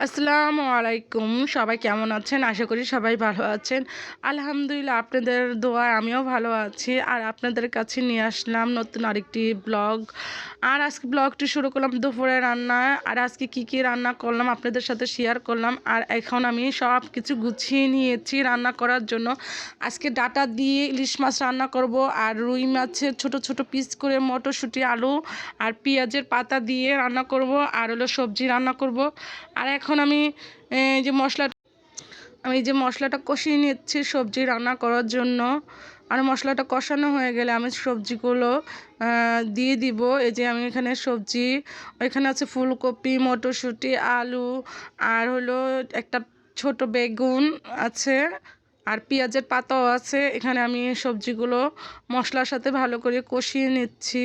আসসালামু আলাইকুম। সবাই কেমন আছেন? আশা করি সবাই ভালো আছেন। আলহামদুলিল্লাহ, আপনাদের দোয়ায় আমিও ভালো আছি। আর আপনাদের কাছে নিয়ে আসলাম নতুন আরেকটি ব্লগ। আর আজকে ব্লগটি শুরু করলাম দুপুরে রান্না আর আজকে কি কি রান্না করলাম আপনাদের সাথে শেয়ার করলাম। আর এখন আমি সব কিছু গুছিয়ে নিয়েছি রান্না করার জন্য। আজকে ডাটা দিয়ে ইলিশ মাছ রান্না করব। আর রুই মাছের ছোট ছোট পিস করে মটরশুঁটি, আলু আর পেঁয়াজের পাতা দিয়ে রান্না করব। আর হলো সবজি রান্না করব। আর এখন আমি যে মশলা, আমি যে মশলাটা কষিয়ে নিচ্ছি সবজি রান্না করার জন্য, আর মশলাটা কষানো হয়ে গেলে আমি সবজিগুলো দিয়ে দিব। এই যে আমি এখানে সবজি, এখানে আছে ফুলকপি, মটরশুঁটি, আলু, আর হলো একটা ছোট বেগুন আছে, আর পেঁয়াজের পাতাও আছে। এখানে আমি সবজিগুলো মশলার সাথে ভালো করে কষিয়ে নিচ্ছি।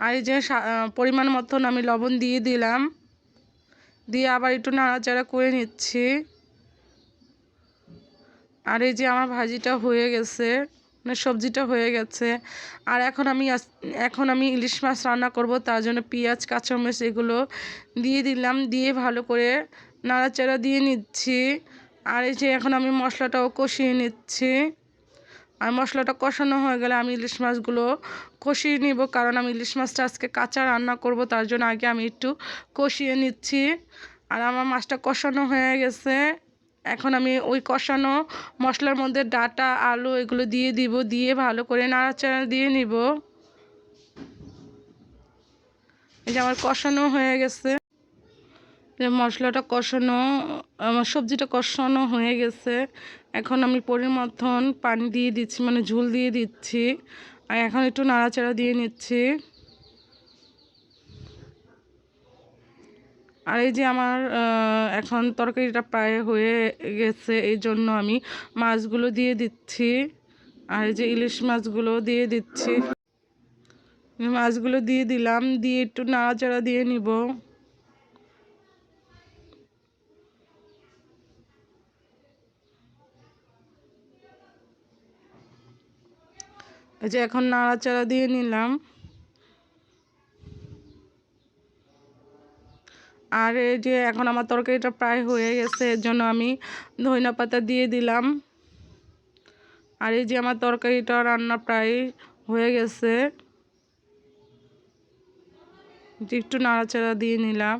আর এই যে পরিমাণ মতন আমি লবণ দিয়ে দিলাম। দিয়ে আবার একটু নাড়াচাড়া করে নিচ্ছি। আর এই যে আমার ভাজিটা হয়ে গেছে মানে সবজিটা হয়ে গেছে। আর এখন আমি এখন আমি ইলিশ মাছ রান্না করব, তার জন্য পেঁয়াজ, কাঁচামরিচ এগুলো দিয়ে দিলাম। দিয়ে ভালো করে নাড়াচাড়া দিয়ে নিচ্ছি। আর এই যে এখন আমি মশলাটাও কষিয়ে নিচ্ছি। আর মশলাটা কষানো হয়ে গেলে আমি ইলিশ মাছগুলো কষিয়ে নিব, কারণ আমি ইলিশ মাছটা আজকে কাঁচা রান্না করব, তার জন্য আগে আমি একটু কষিয়ে নিচ্ছি। আর আমার মাছটা কষানো হয়ে গেছে। এখন আমি ওই কষানো মশলার মধ্যে ডাটা, আলু এগুলো দিয়ে দিব, দিয়ে ভালো করে নাড়াচাড়া দিয়ে নিব। এই যে আমার কষানো হয়ে গেছে। যে মশলাটা কষানো, আমার সবজিটা কষানো হয়ে গেছে। এখন আমি পরিমতন পানি দিয়ে দিচ্ছি মানে ঝুল দিয়ে দিচ্ছি। আর এখন একটু নাড়াচাড়া দিয়ে নিচ্ছি। আর এই যে আমার এখন তরকারিটা প্রায় হয়ে গেছে, এই জন্য আমি মাছগুলো দিয়ে দিচ্ছি। আর এই যে ইলিশ মাছগুলো দিয়ে দিচ্ছি। মাছগুলো দিয়ে দিলাম, দিয়ে একটু নাড়াচাড়া দিয়ে নিব। এই যে এখন নাড়াচাড়া দিয়ে নিলাম। আর এই যে এখন আমার তরকারিটা প্রায় হয়ে গেছে, এর জন্য আমি ধইনা পাতা দিয়ে দিলাম। আর এই যে আমার তরকারিটা রান্না প্রায় হয়ে গেছে। একটু নাড়াচাড়া দিয়ে নিলাম।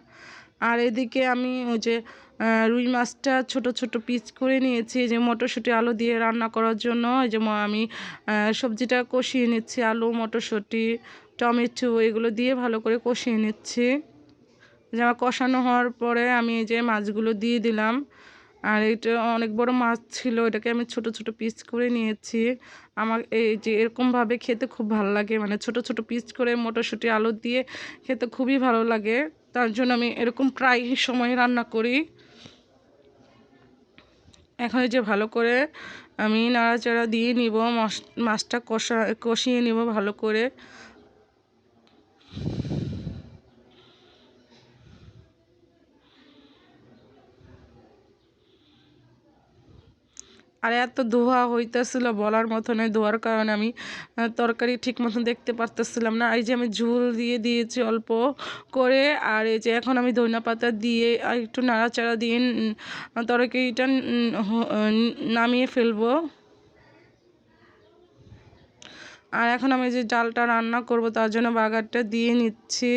আর এদিকে আমি ওই যে রুই মাছটা ছোট ছোট পিস করে নিয়েছি, যে মটরশুঁটি আলু দিয়ে রান্না করার জন্য। এই যে আমি সবজিটা কষিয়ে নিচ্ছি, আলু, মটরশুঁটি, টমেটো এগুলো দিয়ে ভালো করে কষিয়ে নিচ্ছি। যে আমার কষানো হওয়ার পরে আমি এই যে মাছগুলো দিয়ে দিলাম। আর এটা অনেক বড় মাছ ছিল, এটাকে আমি ছোট ছোট পিস করে নিয়েছি। আমার এই যে এরকমভাবে খেতে খুব ভালো লাগে মানে ছোট ছোট পিস করে মটরশুঁটি আলু দিয়ে খেতে খুবই ভালো লাগে। তার জন্য আমি এরকম প্রায় সময় রান্না করি। এখন যে ভালো করে আমি নাড়াচাড়া দিয়ে নিব মাছটা কষা কষিয়ে নিব ভালো করে। আর এত ধোয়া হইতেছিল বলার মতো নয় ধোয়ার কারণে আমি তরকারি ঠিক মতন দেখতে পারতেছিলাম না। এই যে আমি ঝুল দিয়ে দিয়েছি অল্প করে, আর এই যে এখন আমি ধনিয়া পাতা দিয়ে আর একটু নাড়াচাড়া দিয়ে তরকারিটা নামিয়ে ফেলব। আর এখন আমি যে ডালটা রান্না করব তার জন্য বাগারটা দিয়ে নিচ্ছি।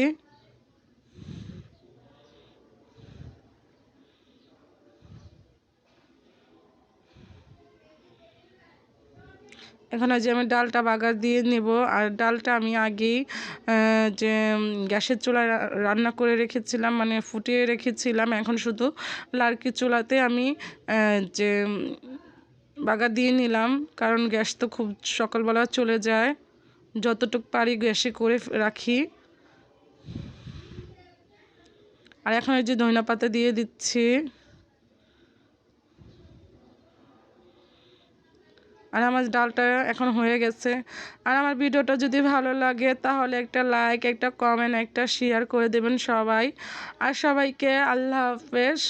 এখন যে আমি ডালটা বাগার দিয়ে নেব। আর ডালটা আমি আগেই যে গ্যাসের চুলায় রান্না করে রেখেছিলাম মানে ফুটিয়ে রেখেছিলাম। এখন শুধু লার্কি চুলাতে আমি যে বাগা দিয়ে নিলাম। কারণ গ্যাস তো খুব সকালবেলা চলে যায়। যতটুক পারি গ্যাসে করে রাখি। আর এখন এই যে ধনিয়া পাতা দিয়ে দিচ্ছি। আর আমার ডালটা এখন হয়ে গেছে। আর আমার ভিডিওটা যদি ভালো লাগে, তাহলে একটা লাইক একটা কমেন্ট একটা শেয়ার করে দেবেন সবাই। আর সবাইকে আল্লাহ হাফেজ।